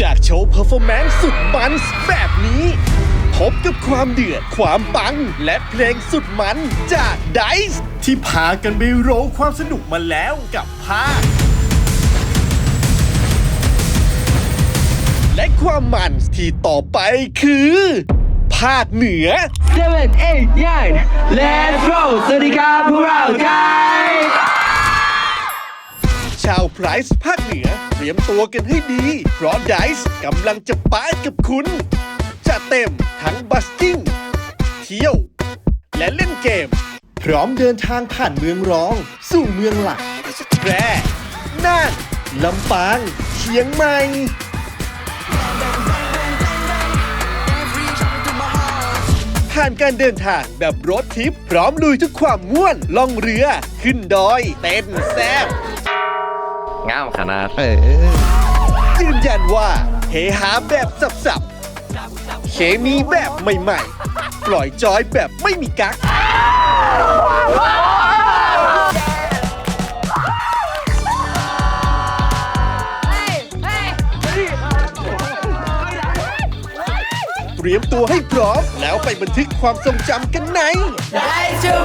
จากโชว์เพอร์ฟอร์แมนซ์สุดมันแบบนี้ พบกับความเดือด ความปัง และเพลงสุดมันจากไดซ์ที่พากันไปโรลความสนุกมาแล้วกับภาคและความมันที่ต่อไปคือ ภาคเหนือ seven eight nine let's roll สวัสดีครับ ไพรส์ภาคเหนือ เตรียมตัวกันให้ดี เพราะไดซ์กำลังจะปาดกับคุณ จะเต็มทั้งบัสกิ้ง เที่ยว และเล่นเกม พร้อมเดินทางผ่านเมืองรอง สู่เมืองหลักแพร่น่านลำปาง เชียงใหม่ ผ่านการเดินทางแบบรถทิป พร้อมลุยทุกความม่วน ล่องเรือ ขึ้นดอย เต้นแซ่บ งามขนาดยืนยันว่าเฮฮาแบบสับๆเคมีแบบใหม่ๆ ปล่อยจอยแบบไม่มีกั๊กเตรียมตัวให้พร้อมแล้วไปบันทึกความทรงจำกันใน Nice to meet you